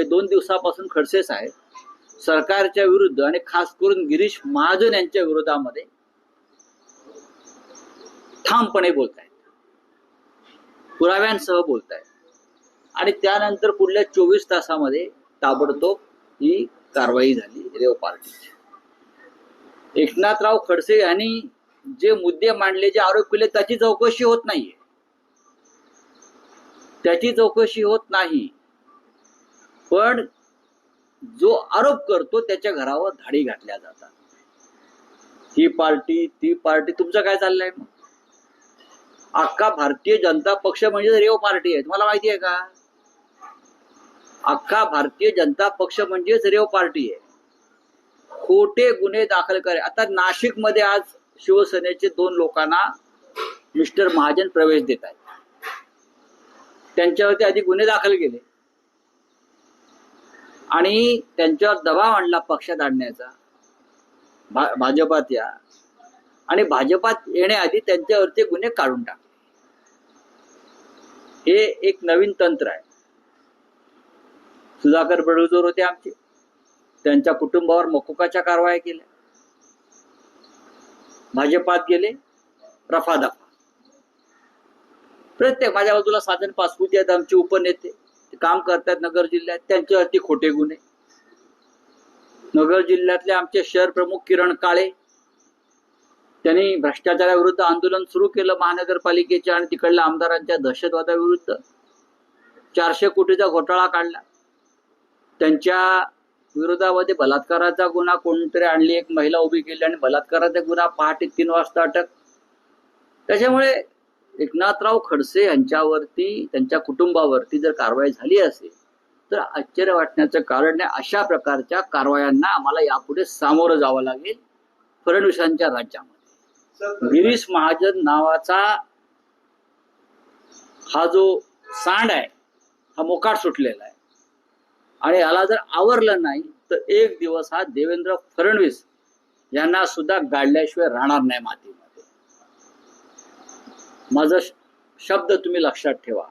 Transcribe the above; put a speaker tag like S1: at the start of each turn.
S1: म्हणजे दोन दिवसापासून खडसे साहेब सरकारच्या विरुद्ध आणि खास करून गिरीश महाजन यांच्या विरोधामध्ये ठामपणे बोलतायत. पुराव्यांसह बोलतायत. आणि त्यानंतर पुढल्या चोवीस तासामध्ये ताबडतोब ही कारवाई झाली रेव पार्टीची. एकनाथराव खडसे यांनी जे मुद्दे मांडले जे आरोप केले त्याची चौकशी होत नाहीये. त्याची चौकशी होत नाही. पण जो आरोप करतो त्याच्या घरावर धाडी घातल्या जातात. ही पार्टी ती पार्टी तुमचं काय चाललंय? मग अख्खा भारतीय जनता पक्ष म्हणजे रेव पार्टी आहे. तुम्हाला माहिती आहे का? अख्खा भारतीय जनता पक्ष म्हणजेच रेव पार्टी आहे. खोटे गुन्हे दाखल करे. आता नाशिकमध्ये आज शिवसेनेचे दोन लोकांना मिस्टर महाजन प्रवेश देत आहेत. त्यांच्यावरती आधी गुन्हे दाखल केले. आणि त्यांच्यावर दबाव आणला पक्षात आणण्याचा. भा- भाजपात या. आणि भाजपात येण्याआधी त्यांच्यावरचे गुन्हे काढून टाकले हे एक नवीन तंत्र आहे. सुधाकर बडगुजर होते आमचे. त्यांच्या कुटुंबावर मकोकाच्या कारवाया केल्या. भाजपात गेले रफादफा प्रत्येक माझ्या बाजूला साधन पासपुती आहेत आमचे उपनेते. काम करतात नगर जिल्ह्यात त्यांच्यावरती खोटे गुन्हे. नगर जिल्ह्यातले आमचे शहर प्रमुख किरण काळे त्यांनी भ्रष्टाचाराविरुद्ध आंदोलन सुरू केलं महानगरपालिकेच्या आणि तिकडल्या आमदारांच्या दहशतवादाविरुद्ध. चारशे कोटीचा घोटाळा काढला. त्यांच्या विरोधामध्ये बलात्काराचा गुन्हा कोणतरी आणली एक महिला उभी केली आणि बलात्काराचा गुन्हा पहाटे तीन वाजता अटक. त्याच्यामुळे एकनाथराव खडसे यांच्यावरती त्यांच्या कुटुंबावरती जर कारवाई झाली असेल तर आश्चर्य वाटण्याचं कारण नाही अशा प्रकारच्या कारवायांना आम्हाला यापुढे सामोरं जावं लागेल फडणवीसांच्या राज्यामध्ये. गिरीश महाजन नावाचा हा जो सांड आहे हा मोकाट सुटलेला आहे. आणि याला जर आवरलं नाही तर एक दिवस हा देवेंद्र फडणवीस यांना सुद्धा गाडल्याशिवाय राहणार नाही माती माझा श- शब्द तुम्ही लक्षात ठेवा.